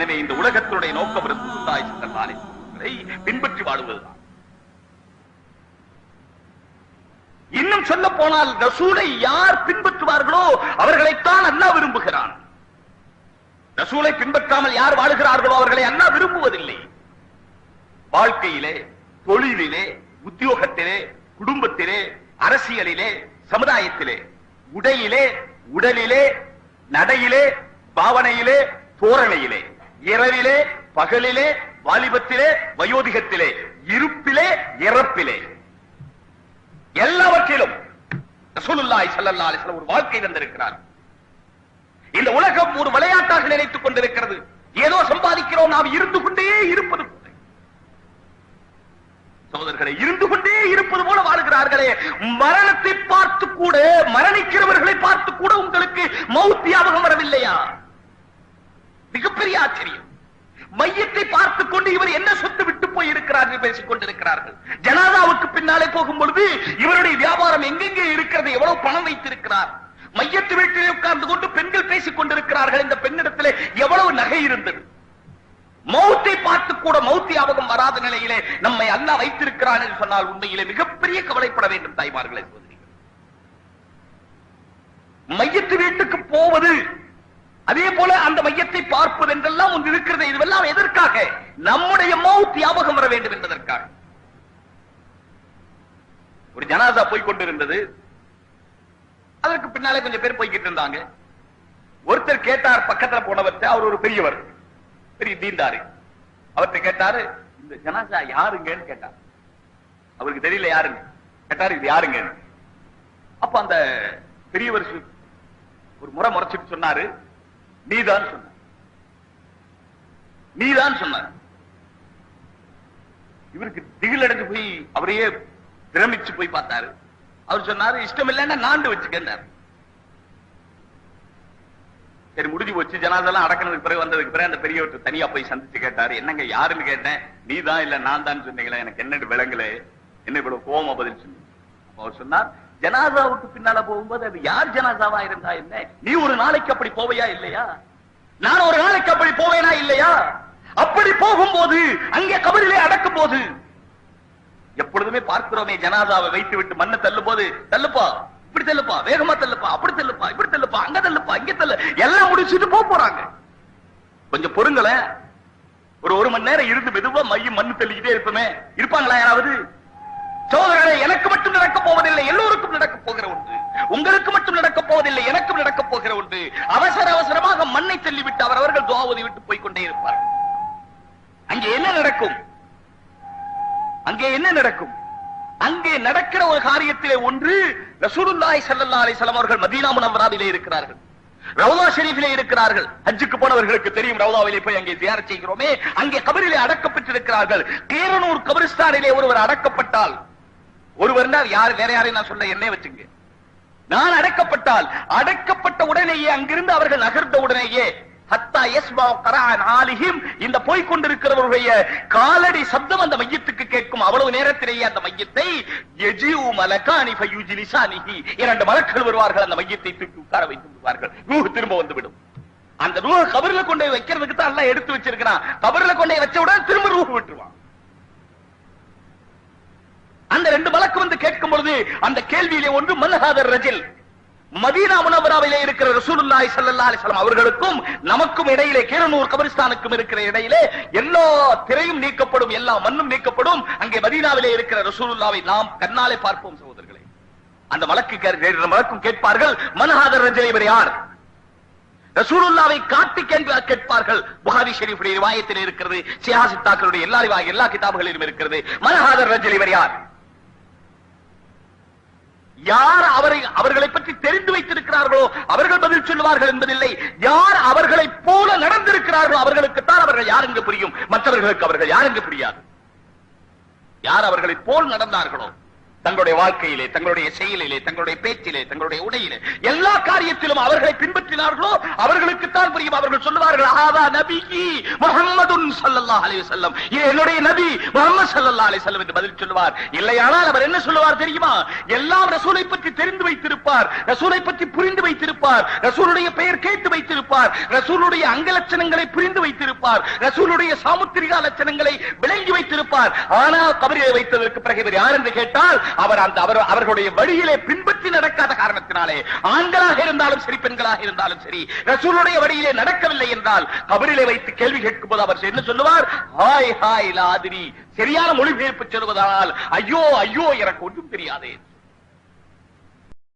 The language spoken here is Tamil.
எனவே இந்த உலகத்தினுடைய நோக்கம் ரசூலுல்லாஹி ஸல்லல்லாஹு அலைஹி பின்பற்றி வாழுவதுதான். இன்னும் சொல்ல போனால் ரசூலை யார் பின்பற்றுவார்களோ அவர்களைத்தான் அல்லாஹ் விரும்புகிறான். ரசூலை பின்பற்றாமல் யார் வாழுகிறார்களோ அவர்களை அல்லாஹ் விரும்புவதில்லை. வாழ்க்கையிலே தொழிலிலே உத்தியோகத்திலே குடும்பத்திலே அரசியலிலே சமுதாயத்திலே உடையிலே உடலிலே நடையிலே பாவனையிலே தோரணையிலே. இரவிலே பகலிலே வாலிபத்திலே வயோதிகத்திலே இருப்பிலே இறப்பிலே. எல்லாவற்றிலும் ரசூலுல்லாஹி ஒரு வாழ்க்கை தந்திருக்கிறார். இந்த உலகம் ஒரு விளையாட்டாக நினைத்துக் கொண்டிருக்கிறது. ஏதோ சம்பாதிக்கிறோம் நாம் இருந்து கொண்டே இருப்பது போல. சகோதரர்களை இருந்து கொண்டே இருப்பது போல வாழ்கிறார்களே. மரணத்தை பார்த்து கூட மரணிக்கிறவர்களை பார்த்து கூட உங்களுக்கு மௌத் வரவில்லையா? மிகப்பெரிய ஆச்சரியம். மையத்தை பார்த்துக் கொண்டு இவர் என்ன சொத்து விட்டு போய் இருக்கிறார்கள் பேசிக் கொண்டிருக்கிறார்கள். ஜனாதாவுக்கு பின்னாலே போகும் பொழுது இவருடைய வியாபாரம் எங்கெங்கே இருக்கிறது எவ்வளவு பணம் வைத்திருக்கிறார்? மையத்து வீட்டிலே உட்கார்ந்து கொண்டு பெண்கள் பேசிக் கொண்டிருக்கிறார்கள். இந்த பெண்ணிடத்திலே எவ்வளவு நகை இருந்தது? மௌத்தை பார்த்து கூட மௌத் ஆபகம் வராத நிலையிலே நம்மை அல்லா வைத்திருக்கிறான் என்று சொன்னால் உண்மையிலே மிகப்பெரிய கவலைப்பட வேண்டும் தாய்மார்களே மையத்து வீட்டுக்கு போவது அதே போல அந்த மையத்தை பார்ப்பது என்றெல்லாம் ஒன்று இருக்கிறது. இதுவெல்லாம் எதற்காக? நம்முடைய மவுத் ஞாபகம் வர வேண்டும் என்பதற்காக. ஒரு ஜனாதா போய் கொண்டிருந்தது. அதற்கு பின்னாலே கொஞ்சம் பேர் போய்கிட்டு இருந்தாங்க. ஒருத்தர் கேட்டார் பக்கத்துல போனவர்கிட்ட அவர் ஒரு பெரியவர் பெரிய தீண்டாரு அவர்கிட்ட கேட்டாரு இந்த ஜனாசா யாருங்கன்னு? கேட்டார். அவருக்கு தெரியல யாருங்க கேட்டாரு இது யாருங்க அப்ப அந்த பெரியவர் ஒரு முறை முறைச்சிட்டு சொன்னாரு. நீதான் சொன்ன. நீதான் சொன்ன. இவருக்கு திகில் அடைஞ்சு போய் அவரையே பிரமிச்சு போய் பார்த்தாரு. அவர் சொன்னாரு இஷ்டம் இல்லைன்னா நாண்டு வச்சுக்கிட்டார் சரி முடிஞ்சு போச்சு. ஜனாதெல்லாம் அடக்கினதுக்கு பிறகு வந்ததுக்கு பிறகு அந்த பெரியவர்கிட்ட தனியா போய் சந்திச்சு கேட்டாரு. என்னங்க யாருன்னு கேட்டேன்? நீ தான் இல்ல நான் தான் சொன்னீங்களே எனக்கு என்ன விளங்கல. என்ன இவ்வளவு கோவமா பதில் சொன்னீங்க? அவர் சொன்னார் ஜனாதாவுக்கு பின்னால போகும்போது அது யார் ஜனாதாவா இருந்தா என்ன? நீ ஒரு நாளைக்கு அப்படி போவையா இல்லையா? நான் ஒரு நாளைக்கு அப்படி போவேனா இல்லையா? அப்படி போகும்போது அங்கே கபரிலே அடக்கும் போது எப்பொழுதுமே பார்க்கிறோமே ஜனாதாவை வைத்து விட்டு மண்ணை தள்ளும் போது தள்ளுப்பா இப்படி தள்ளுப்பா வேகமா தள்ளுப்பா அப்படி தள்ளுப்பா இப்படி தள்ளுப்பா அங்க தள்ளுப்பா இங்க தள்ளு எல்லாம் முடிச்சுட்டு போக போறாங்க. கொஞ்சம் பொறுங்களேன். ஒரு ஒரு மணி நேரம் இருந்து மெதுவா மையம் மண்ணு தள்ளிக்கிட்டே இருப்போமே. இருப்பாங்களா யாராவது? சோதரர்களே எனக்கு மட்டும் நடக்க போவதில்லை எல்லோருக்கும் நடக்க போகிற ஒன்று. உங்களுக்கு மட்டும் நடக்க போவதில்லை எனக்கும் நடக்க போகிற ஒன்று. அவசர அவசரமாக மண்ணை தள்ளிவிட்டு அவரவர்கள் துவாவதி விட்டு போய் கொண்டே இருப்பார்கள். அங்கே என்ன நடக்கும்? அங்கே என்ன நடக்கும்? அங்கே நடக்கிற ஒரு காரியத்திலே ஒன்று ரசூலுல்லாய் சல்லா அலைஹி அவர்கள் மதீனா முனவராவிலே இருக்கிறார்கள். ரவுதா ஷெரீஃபிலே இருக்கிறார்கள். ஹஜ்ஜுக்கு போனவர்களுக்கு தெரியும் ரவுதாவிலே போய் அங்கே தியாரம் செய்கிறோமே. அங்கே கபரிலே அடக்கப்பட்டிருக்கிறார்கள். கேரனூர் கபரிஸ்தானிலே ஒருவர் அடக்கப்பட்டால் ஒருவர் யாரு வேற யாரையும் நான் சொல்ல என்னே வச்சுங்க. நான் அடக்கப்பட்டால் அடக்கப்பட்ட உடனேயே அங்கிருந்து அவர்கள் நகர்ந்த உடனேயே ஹத்தா யஸ்மா கரான் இந்த போய் கொண்டிருக்கிறவருடைய காலடி சப்தம் அந்த மையத்துக்கு கேட்கும். அவ்வளவு நேரத்திலேயே அந்த மையத்தை யஜிஉ மலகானி ஃபயுஜ்லிசானிஹி இரண்டு மலக்கள் வருவார்கள் அந்த மையத்தை தூக்கி உட்கார வைத்து விடுவார்கள் ரூஹ் திரும்ப வந்துவிடும். அந்த ரூஹ கபர்ல கொண்டு போய் வைக்கிறதுக்கு தான் எல்லாம் எடுத்து வச்சிருக்கிறான். கபர்ல கொண்டு போய் வச்ச உடனே திரும்ப ரூஹ் விட்டுருவான். அந்த ரெண்டு கேட்கும் பொழுது அந்த கேள்வியிலே ஒன்று மல்ஹாதர் ரஜில் மதீனா முனவராவிலே இருக்கிற ரசூலுல்லாய் சல்லா அலிஸ்லாம் அவர்களுக்கும் நமக்கும் இடையிலே கீரனூர் கபரிஸ்தானுக்கும் இருக்கிற இடையிலே எல்லா திரையும் நீக்கப்படும் எல்லா மண்ணும் நீக்கப்படும் அங்கே மதீனாவிலே இருக்கிற ரசூலுல்லாவை நாம் கண்ணாலே பார்ப்போம் சகோதரர்களே. அந்த வழக்கு வழக்கும் கேட்பார்கள் மன்ஹாதர் ரஜில் இவர் யார்? ரசூலுல்லாவை காட்டி கேட்ப- கேட்பார்கள் புகாரி ஷெரீஃபுடைய ரிவாயத்தில் இருக்கிறது சியாசித்தாக்களுடைய எல்லா எல்லா கிதாபுகளிலும் இருக்கிறது மனஹாதர் ரஜில் இவர் யார்? யார் அவரை அவர்களை பற்றி தெரிந்து வைத்திருக்கிறார்களோ அவர்கள் பதில் சொல்லுவார்கள் என்பதில்லை. யார் அவர்களை போல நடந்திருக்கிறார்களோ அவர்களுக்குத்தான் அவர்கள் யார் புரியும். மற்றவர்களுக்கு அவர்கள் யார் புரியாது. யார் அவர்களை போல் நடந்தார்களோ தங்களுடைய வாழ்க்கையிலே தங்களுடைய செயலிலே தங்களுடைய பேச்சிலே தங்களுடைய உடையிலே எல்லா காரியத்திலும் அவர்களை பின்பற்றினார்களோ அவர்களுக்குத்தான் புரியும். அவர்கள் சொல்லுவார்கள் ஆதா நபிகி முகமது என்னுடைய நபி முஹம்மது சல்லா அலி செல்லம் என்று பதில் சொல்லுவார். இல்லையானால் அவர் என்ன சொல்லுவார் தெரியுமா? எல்லாம் ரசூலை பற்றி தெரிந்து வைத்திருப்பார் ரசூலை பற்றி புரிந்து வைத்திருப்பார் ரசூலுடைய பெயர் கேட்டு வைத்திருப்பார் ரசூலுடைய அங்கலட்சணங்களை புரிந்து வைத்திருப்பார் ரசூலுடைய சாமுத்திரிகா லட்சணங்களை விளங்கி வைத்திருப்பார். ஆனால் கபரியை வைத்ததற்கு பிறகு இவர் யார் என்று கேட்டால் அவர் அந்த அவர் அவர்களுடைய வழியிலே பின்பற்றி நடக்காத காரணத்தினாலே ஆண்களாக இருந்தாலும் சரி பெண்களாக இருந்தாலும் சரி ரசூலுடைய வழியிலே நடக்கவில்லை என்றால் கபரிலே வைத்து கேள்வி கேட்கும் போது அவர் என்ன சொல்லுவார்? ஹாய் ஹாய் லாதிரி சரியான மொழிபெயர்ப்பு சொல்வதானால் ஐயோ ஐயோ எனக்கு ஒன்றும் தெரியாது.